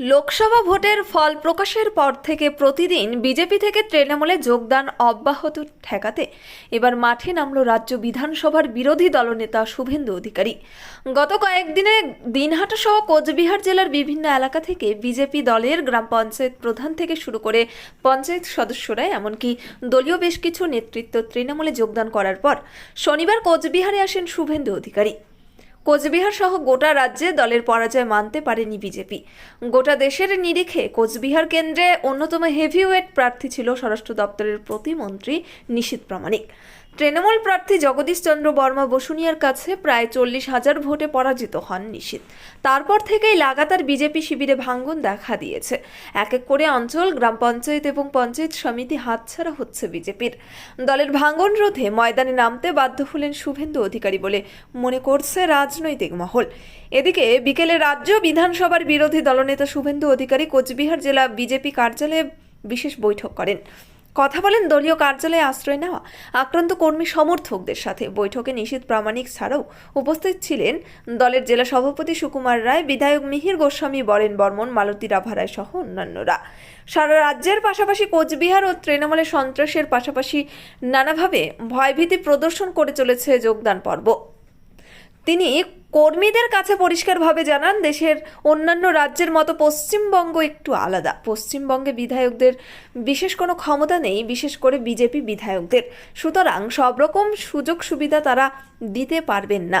লোকসভা ভোটের ফল প্রকাশের পর থেকে প্রতিদিন বিজেপি থেকে তৃণমূলে যোগদান অব্যাহত ঠেকাতে এবার মাঠে নামল রাজ্য বিধানসভার বিরোধী দলনেতা শুভেন্দু অধিকারী। গত কয়েকদিনে দিনহাটা সহ কোচবিহার জেলার বিভিন্ন এলাকা থেকে বিজেপি দলের গ্রাম পঞ্চায়েত প্রধান থেকে শুরু করে পঞ্চায়েত সদস্যরা এমনকি দলীয় বেশ কিছু নেতৃত্ব তৃণমূলে যোগদান করার পর শনিবার কোচবিহারে আসেন শুভেন্দু অধিকারী। কোচবিহার সহ গোটা রাজ্যে দলের পরাজয় মানতে পারেনি বিজেপি। গোটা দেশের নিরিখে কোচবিহার কেন্দ্রে অন্যতম হেভিওয়েট প্রার্থী ছিল স্বরাষ্ট্র দপ্তরের প্রতিমন্ত্রী নিশীত প্রামাণিক। তৃণমূল প্রার্থী জগদীশ চন্দ্র বর্মা বসুনিয়ার কাছে প্রায় চল্লিশ হাজার ভোটে পরাজিত হন নিশীত। তারপর থেকেই লাগাতার বিজেপি শিবিরে ভাঙ্গন দেখা দিয়েছে। এক এক করে অঞ্চল, গ্রাম পঞ্চায়েত এবং পঞ্চায়েত সমিতি হাতছাড়া হচ্ছে বিজেপির। দলের ভাঙ্গন রোধে ময়দানে নামতে বাধ্য হলেন শুভেন্দু অধিকারী বলে মনে করছে রাজনৈতিক মহল। এদিকে বিকেলে রাজ্য বিধানসভার বিরোধী দলনেতা শুভেন্দু অধিকারী কোচবিহার জেলা বিজেপি কার্যালয়ে বিশেষ বৈঠক করেন। কথা বলেন দলীয় কার্যালয়ে আশ্রয় নেওয়া আক্রান্ত কর্মী সমর্থকদের সাথে বৈঠকে নিশীত প্রামাণিক ছাড়াও উপস্থিত ছিলেন দলের জেলা সভাপতি সুকুমার রায়, বিধায়ক মিহির গোস্বামী, বরেন বর্মন, মালতী রাভা রায় সহ অন্যান্যরা। সারা রাজ্যের পাশাপাশি কোচবিহার ও তৃণমূলের সন্ত্রাসের পাশাপাশি নানাভাবে ভয়ভীতি প্রদর্শন করে চলেছে যোগদান পর্ব। তিনি কর্মীদের কাছে পরিষ্কারভাবে জানান, দেশের অন্যান্য রাজ্যের মতো পশ্চিমবঙ্গ একটু আলাদা। পশ্চিমবঙ্গে বিধায়কদের বিশেষ কোনো ক্ষমতা নেই, বিশেষ করে বিজেপি বিধায়কদের। সুতরাং সব রকম সুযোগ সুবিধা তারা দিতে পারবেন না।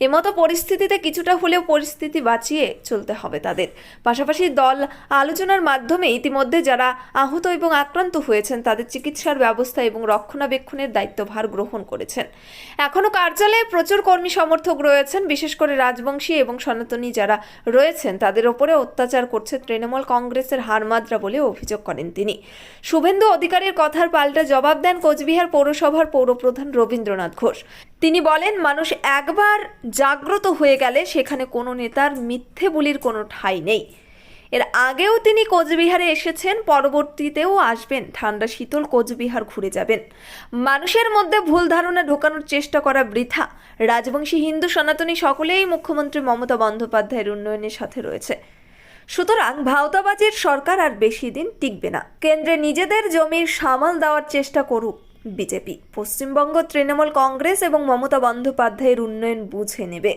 এমতো পরিস্থিতিতে কিছুটা হলেও পরিস্থিতি বাঁচিয়ে চলতে হবে তাদের। পাশাপাশি দল আলোচনার মাধ্যমে ইতিমধ্যে যারা আহত এবং আক্রান্ত হয়েছেন, তাদের চিকিৎসার ব্যবস্থা এবং রক্ষণাবেক্ষণের দায়িত্বভার গ্রহণ করেছেন। এখনও কার্যালয়ে প্রচুর কর্মী সমর্থক রয়েছেন, বিশেষ করে রাজবংশী এবং সনাতনী যারা রয়েছেন, তাদের ওপরে অত্যাচার করছে তৃণমূল কংগ্রেসের হারমাদ্রা বলে অভিযোগ করেন তিনি। শুভেন্দু অধিকারীর কথার পাল্টা জবাব দেন কোচবিহার পৌরসভার পৌরপ্রধান রবীন্দ্রনাথ ঘোষ। তিনি বলেন, মানুষ একবার জাগ্রত হয়ে গেলে সেখানে কোনো নেতার মিথ্যে বলির কোনো ঠাঁই নেই। এর আগেও তিনি কোচবিহারে এসেছেন, পরবর্তীতেও আসবেন। ঠান্ডা শীতল কোচবিহার ঘুরে যাবেন। মানুষের মধ্যে ভুল ধারণা ঢোকানোর চেষ্টা করা বৃথা। রাজবংশী, হিন্দু, সনাতনী সকলেই মুখ্যমন্ত্রী মমতা বন্দ্যোপাধ্যায়ের উন্নয়নের সাথে রয়েছে। সুতরাং ভাওতাবাজির সরকার আর বেশি দিন টিকবে না। কেন্দ্রে নিজেদের জমির সামাল দেওয়ার চেষ্টা করুক। বিজেপি। পশ্চিমবঙ্গ তৃণমূল কংগ্রেস এবং মমতা বন্দ্যোপাধ্যায়ের উন্নয়ন বুঝে নেবে।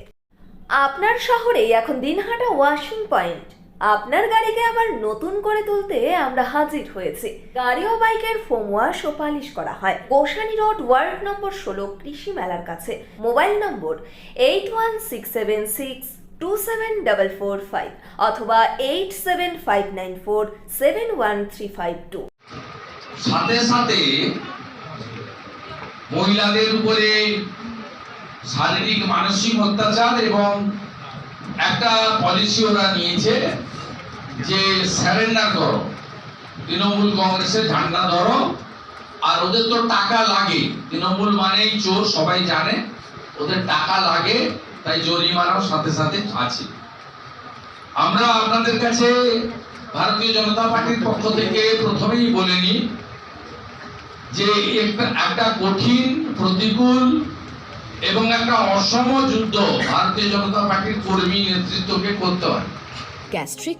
আপনার শহরেই এখন দিনহাটা ওয়াশিং পয়েন্ট। আপনার গাড়িকে আবার নতুন করে তুলতে আমরা হাজির হয়েছি। গাড়ি ও বাইকের ফোম ওয়াশ ও পালিশ করা হয়। গোসানি রোড, ওয়ার্ড নম্বর ষোলো, কৃষি মেলার কাছে। Mobile number eight one six seven six two seven double four five অথবা eight seven five nine four seven one three five two সাথে সাথে মহিলাদের উপরে শারীরিক, মানসিক অত্যাচার এবং একটা পলিসি ওরা নিয়েছে যে স্যারেন্ডার করো। তৃণমূল কংগ্রেসের ঝান্ডা ধরো। আর ওদের তো টাকা লাগে। তৃণমূল মানেই চোর, সবাই জানে। ওদের টাকা লাগে, তাই জরিমানাও সাথে সাথে আছে। আমরা আপনাদের কাছে ভারতীয় জনতা পার্টির পক্ষ থেকে প্রথমেই বলে নিই যে একটা কঠিন প্রতিকূল এবং একটা অসম যুদ্ধ ভারতীয় জনতা পার্টির কর্মী নেতৃত্বকে করতে হয়। Gastric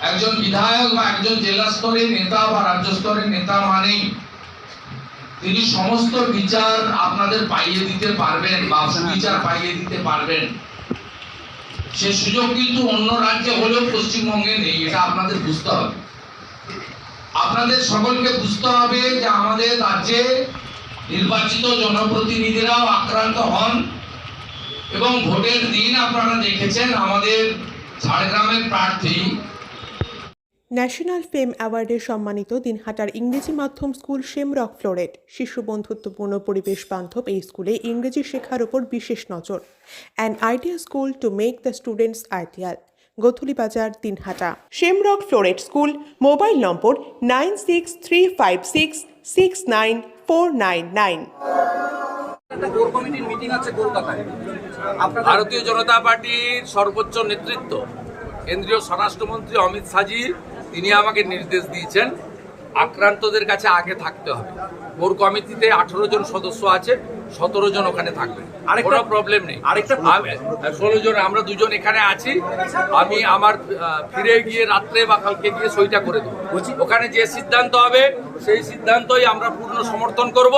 একজন বিধায়ক বা একজন জেলা স্তরের নেতা বা রাজ্য স্তরের নেতা মানেই তিনি সমস্ত বিচার আপনাদের পাইয়ে দিতে পারবেন বা সুবিচার পাইয়ে দিতে পারবেন। সে সুযোগ কিন্তু অন্য রাজ্যে হলেও পশ্চিমবঙ্গে নেই এটা আপনাদের বুঝতে হবে। আপনাদের সকলকে বুঝতে হবে যে আমাদের রাজ্যে নির্বাচিত জনপ্রতিনিধিরাও আক্রান্ত হন এবং ভোটের দিন আপনারা দেখেছেন আমাদের ঝাড়গ্রামের প্রার্থী ন্যাশনাল ফেম অ্যাওয়ার্ডে সম্মানিত দিনহাটার ইংরেজি মাধ্যম স্কুল শেমরক ফ্লোরেট, শিশু বন্ধুত্বপূর্ণ পরিবেশ বান্ধব এই স্কুলে ইংরেজি শেখার ওপর বিশেষ নজর। An idea school to make the students ideal Gothuli Bazar Dinhata. Shamrock Floret school, mobile number nine six three five six six nine four nine nine. Meeting আছে ভারতীয় জনতা পার্টির সর্বোচ্চ নেতৃত্ব, কেন্দ্রীয় স্বরাষ্ট্রমন্ত্রী অমিত শাহজি তিনি আমাকে নির্দেশ দিয়েছেন আক্রান্তদের কাছে আগে থাকতে হবে। কোর কমিটিতে আঠারো জন সদস্য আছে সতেরো জন ওখানে থাকবে। আরেকটা- কোনো প্রবলেম নেই। আরেকটা ষোলো জন আমরা দুজন এখানে আছি। আমি আমার ফিরে গিয়ে রাত্রে বা কালকে গিয়ে সইটা করে দেবো। ওখানে যে সিদ্ধান্ত হবে সেই সিদ্ধান্তই আমরা পূর্ণ সমর্থন করব।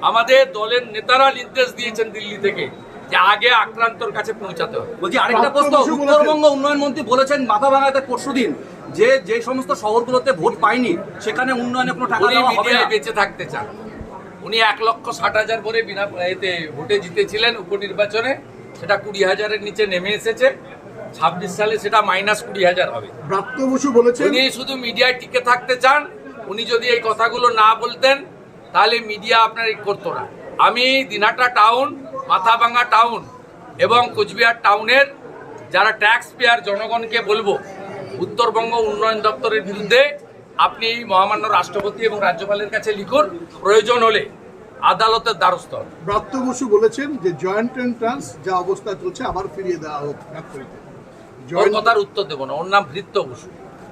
আমাদের দলের নেতারা নির্দেশ দিয়েছেন দিল্লি থেকে যে আগে আক্রান্তর কাছে পৌঁছাতে হবে। বলছি আরেকটা প্রশ্ন উত্তরবঙ্গ উন্নয়ন মন্ত্রী বলেছেন মাথা ভাঙাতে পরশুদিন যে যে সমস্ত শহরগুলোতে ভোট পায়নি সেখানে উন্নয়নে কোনো টাকা দেওয়া হবে না। মিডিয়ায় বেঁচে থাকতে চান। উনি এক লক্ষ ষাট হাজার করে বিনা এতে ভোটে জিতেছিলেন উপনির্বাচনে সেটা কুড়ি হাজারের নিচে নেমে এসেছে। ছাব্বিশ সালে সেটা মাইনাস কুড়ি হাজার হবে। ব্রাত্য বসু বলেছেন উনি শুধু মিডিয়ায় টিকে থাকতে চান উনি যদি এই কথাগুলো না বলতেন তাহলে মিডিয়া আপনার এই করতো না। আমি দিনাটা টাউন মাথাভাঙা টাউন এবং কোচবিহার টাউনের যারা ট্যাক্স পেয়ার জনগণকে বলব উত্তরবঙ্গ উন্নয়ন দপ্তরের বিরুদ্ধে আপনি মহামান্য রাষ্ট্রপতি এবং রাজ্যপালের কাছে লিখুন প্রয়োজন হলে আদালতের দ্বারস্থ। ব্রাত্য বসু বলেছেন যে জয়েন্ট এন্ট্রান্স যা অবস্থা চলছে আবার ফিরিয়ে দেওয়া হোক। জয়েন্ট কথার উত্তর দেব না ওর নাম ভৃত্য বসু।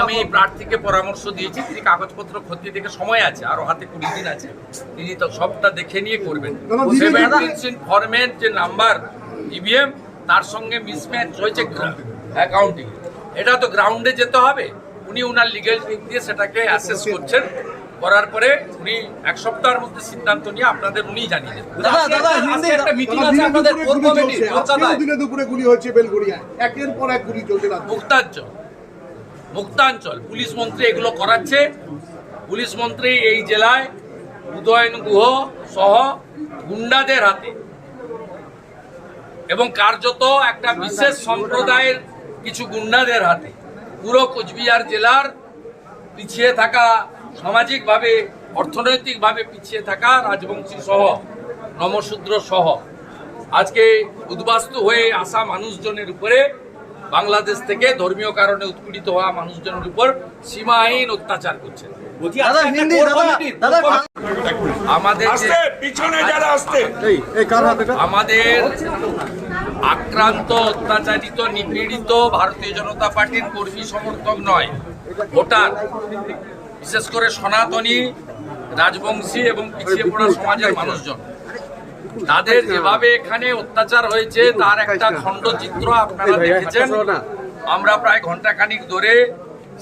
আমি প্রার্থীকে পরামর্শ দিয়েছি তিনি কাগজপত্র খতিয়ে দেখে সময় আছে আরও হাতে কুড়ি দিন আছে। তিনি তো সবটা দেখে নিয়ে করবেন। ফরম্যাট যে নাম্বার ইভিএম তার সঙ্গে মিসম্যাচ হয়েছে অ্যাকাউন্টিং এটা তো গ্রাউন্ডে যেতে হবে। উনি উনার লিগেল দিক দিয়ে সেটাকে অ্যাসেস করছেন। করার পরে উনি এক সপ্তাহের মধ্যে সিদ্ধান্ত নিয়ে আপনাদের উনি জানিয়ে দেবেন দুপুরে গুলি বেলগড়িয়ায়। একের পর এক গুলি মুক্তাঞ্চল পুলিশ মন্ত্রী এগুলো করাচ্ছে। পুলিশ মন্ত্রী এই জেলায় উদয়ন গুহ সহ গুন্ডাদের হাতে। এবং কার্যত একটা বিশেষ সম্প্রদায়ের কিছু গুন্ডাদের হাতে। পুরো কোচবিহার জেলার পিছিয়ে থাকা সামাজিকভাবে অর্থনৈতিকভাবে পিছিয়ে থাকা রাজবংশী সহ নমশূদ্র সহ আজকে উদ্বাস্তু হয়ে আসা মানুষজনের উপরে বাংলাদেশ থেকে ধর্মীয় কারণে উৎপীড়িত হওয়া মানুষজনের উপর সীমাহীন অত্যাচার করছে। আমাদের আমাদের আক্রান্ত অত্যাচারিত নিপীড়িত ভারতীয় জনতা পার্টির কর্মী সমর্থক নয় ভোটার। বিশেষ করে সনাতনী, রাজবংশী এবং পিছিয়ে পড়া সমাজের মানুষজন। তাদের যেভাবে এখানে অত্যাচার হয়েছে, তার একটা খণ্ডচিত্র আপনারা দেখেছেন। আমরা প্রায় ঘণ্টা খানিক ধরে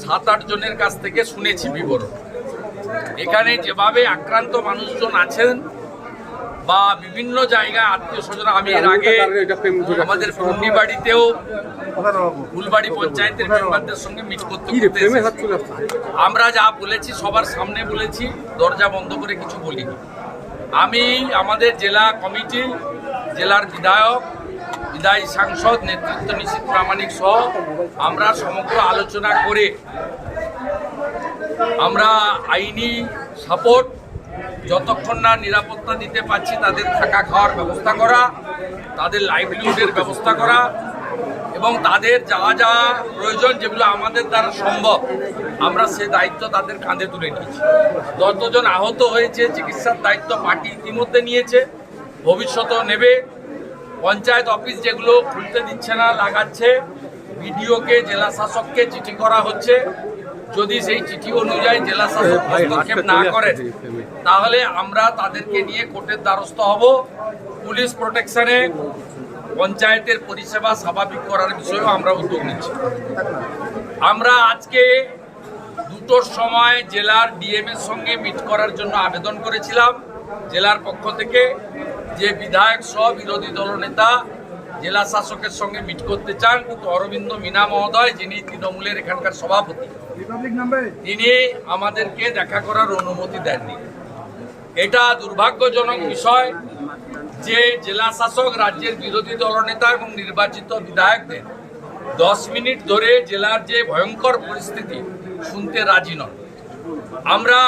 সাত, আট জনের কাছ থেকে শুনেছি বিবরণ। এখানে যেভাবে আক্রান্ত মানুষজন আছেন বা বিভিন্ন জায়গায় আত্মীয় স্বজন আমি এর আগে আমাদের পূর্ণিবাড়িতেও ফুলবাড়ি পঞ্চায়েতের মেম্বারদের সঙ্গে মিট করতে করতে আমরা যা বলেছি সবার সামনে বলেছি দরজা বন্ধ করে কিছু বলিনি। আমি আমাদের জেলা কমিটি জেলার বিধায়ক বিদায়ী সাংসদ নেতৃত্ব নিশ্চিত প্রামাণিক সহ আমরা সমগ্র আলোচনা করে আমরা আইনি সাপোর্ট যতক্ষণ না নিরাপত্তা দিতে পারছি, তাদের থাকা খাওয়ার ব্যবস্থা করা, তাদের লাইভলিহুডের ব্যবস্থা করা, এবং তাদের যা যা প্রয়োজন যেগুলো আমাদের দ্বারা সম্ভব, আমরা সে দায়িত্ব তাদের কাঁধে তুলে নিয়েছি। যতজন আহত হয়েছে, চিকিৎসার দায়িত্ব পার্টি ইতিমধ্যে নিয়েছে, ভবিষ্যতেও নেবে। পঞ্চায়েত অফিস যেগুলো খুলতে দিচ্ছে না, লাগাচ্ছে, বিডিওকে, জেলা শাসককে চিঠি করা হচ্ছে। যদি সেই চিঠি অনুযায়ী জেলা শাসক হস্তক্ষেপ না করেন তাহলে আমরা তাদেরকে নিয়ে কোর্টের দ্বারস্থ হব। পুলিশ প্রোটেকশনে পঞ্চায়েতের পরিষেবা স্বাভাবিক করার বিষয়েও আমরা উদ্যোগ নিচ্ছি। আমরা আজকে দুটোর সময় জেলার ডিএম এর সঙ্গে মিট করার জন্য আবেদন করেছিলাম। জেলার পক্ষ থেকে যে বিধায়ক সহ বিরোধী দলনেতা জেলা শাসকের সঙ্গে মিট করতে চান কিন্তু অরবিন্দ মিনা মহোদয় যিনি তৃণমূলের এখানকার সভাপতি তিনি আমাদেরকে দেখা করার অনুমতি দেননি। এটা দুর্ভাগ্যজনক বিষয় যে জেলা শাসক রাজ্যের বিরোধী দলনেতা এবং নির্বাচিত বিধায়কদের দশ মিনিট ধরে জেলার যে ভয়ঙ্কর পরিস্থিতি শুনতে রাজি নন। আমরা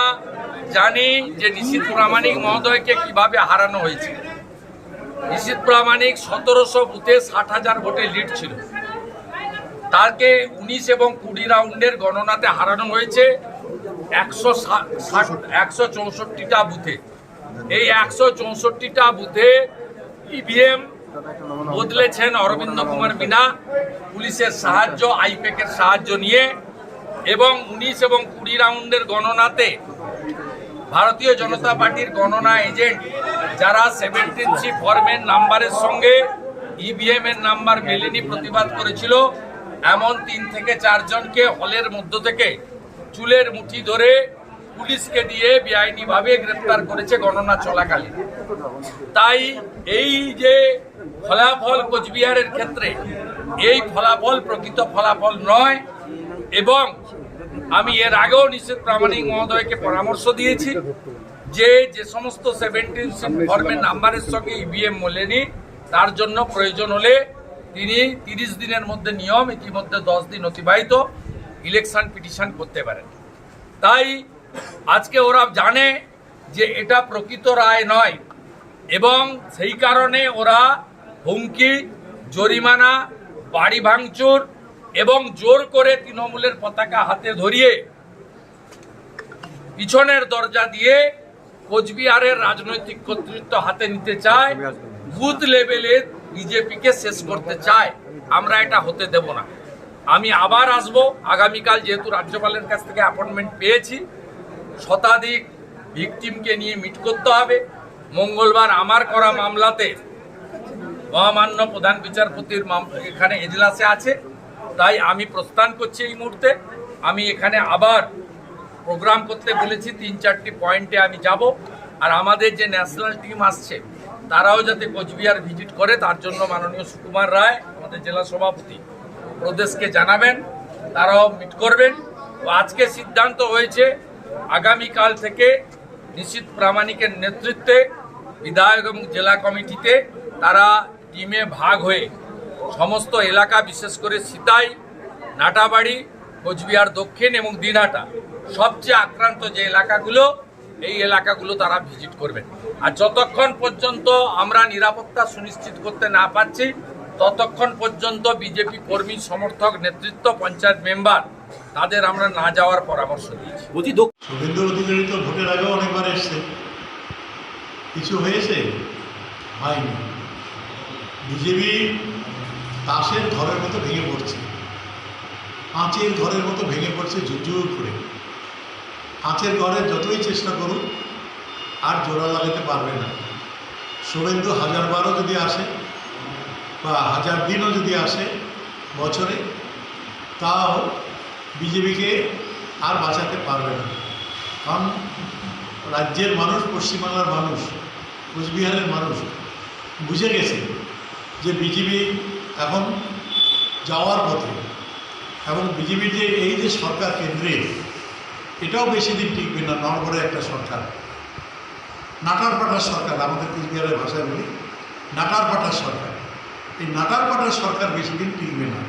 জানি যে নিশীত প্রামাণিক মহোদয়কে কীভাবে হারানো হয়েছে। নিশীত প্রামাণিক সতেরোশো বুথে ষাট হাজার ভোটে লিড ছিল। তাকে উনিশ এবং কুড়ি রাউন্ডের গণনাতে হারানো হয়েছে একশো একশো চৌষট্টিটা বুথে। এই একশো চৌষট্টিটা বুথে ইভিএম বদলেছেন অরবিন্দ কুমার মিনা, পুলিশের সাহায্য, আইপ্যাকের সাহায্য নিয়ে এবং উনিশ এবং কুড়ি রাউন্ডের গণনাতে ভারতীয় জনতা পার্টির গণনা এজেন্ট যারা সেভেন্টিন সি ফর্মের নাম্বারের সঙ্গে ইভিএম এর নাম্বার মেলেনি প্রতিবাদ করেছিল, এমন তিন থেকে চারজনকে হলের মধ্য থেকে চুলের মুঠি ধরে পুলিশকে দিয়ে বেআইনিভাবে গ্রেপ্তার করেছে গণনা চলাকালীন। তাই এই যে ফলাফল কোচবিহারের ক্ষেত্রে, এই ফলাফল প্রকৃত ফলাফল নয় এবং আমি এর আগেও নিশ্চিত প্রামাণিক মহোদয়কে পরামর্শ দিয়েছি যে যে সমস্ত সেভেন্টিন ফর্মের নাম্বারের সঙ্গে ইভিএম মোলেনি, তার জন্য প্রয়োজন হলে তিনি তিরিশ দিনের মধ্যে নিয়ম ইতিমধ্যে দশ দিন অতিবাহিত ইলেকশন পিটিশন করতে পারেন। তাই আজকে ওরা জানে যে এটা প্রকৃত রায় নয় এবং সেই কারণে ওরা হুমকি, জরিমানা, বাড়ি ভাঙচুর এবং জোর করে তৃণমূলের পতাকা হাতে ধরিয়ে পিছনের দরজা দিয়ে কোচবিহারের রাজনৈতিক কর্তৃত্ব হাতে নিতে চায় বুথ লেভেলে বিজেপিকে শেষ করতে চায় আমরা এটা হতে দেব না। আমি আবার আসব আগামীকাল যেহেতু রাজ্যপালের কাছ থেকে অ্যাপয়েন্টমেন্ট পেয়েছি শতাধিক ভিকটিমকে নিয়ে মিট করতে হবে। মঙ্গলবার আমার করা মামলাতে মহামান্য প্রধান বিচারপতির এখানে এজলাসে আছে। তাই আমি প্রস্থান করছি এই মুহূর্তে। আমি এখানে আবার প্রোগ্রাম করতে বলেছি, তিন চারটি পয়েন্টে আমি যাব। আর আমাদের যে ন্যাশনাল টিম আসছে, তারাও যাতে কোচবিহার ভিজিট করে, তার জন্য মাননীয় সুকুমার রায়, আমাদের জেলা সভাপতি প্রদেশকে জানাবেন, তারাও মিট করবেন। আজকে সিদ্ধান্ত হয়েছে, আগামীকাল থেকে নিশ্চিত প্রামাণিকের নেতৃত্বে বিধায়ক এবং জেলা কমিটিতে তারা টিমে ভাগ হয়ে সমস্ত এলাকা বিশেষ করে সিতাই নাটাবাড়ি কোচবিহার দক্ষিণ এবং দিনহাটা সবচেয়ে আক্রান্ত যে এলাকাগুলো এই এলাকাগুলো তারা ভিজিট করবেন। আর যতক্ষণ পর্যন্ত আমরা নিরাপত্তা সুনিশ্চিত করতে না পারছি ততক্ষণ পর্যন্ত বিজেপি কর্মী সমর্থক নেতৃত্ব পঞ্চায়েত মেম্বার তাদের আমরা না যাওয়ার পরামর্শ দিয়েছি। শুভেন্দু অধিকারী তো ভোটের আগেও অনেকবার এসছে। কিছু হয়েছে? হয়নি। বিজেপি তাসের ঘরের মতো ভেঙে পড়ছে। কাঁচের ঘরের মতো ভেঙে পড়ছে জুজুর করে। কাঁচের ঘরে যতই চেষ্টা করুক, আর জোড়া লাগাতে পারবে না। শুভেন্দু হাজার বারও যদি আসে, বা হাজার দিনও যদি আসে বছরে, তাও বিজেপিকে আর বাঁচাতে পারবে না। কারণ রাজ্যের মানুষ, পশ্চিমবাংলার মানুষ, কোচবিহারের মানুষ বুঝে গেছে যে বিজেপি এখন যাওয়ার পথে এবং বিজেপির যে এই যে সরকার কেন্দ্রে, এটাও বেশি দিন টিকবে না, নড়বড়ে একটা সরকার। নাটার পাটার সরকার, আমাদের কুচবিহারের ভাষায় বলি নাটার পাটার সরকার। এই নাটার পাটার সরকার বেশি দিন টিকবে না।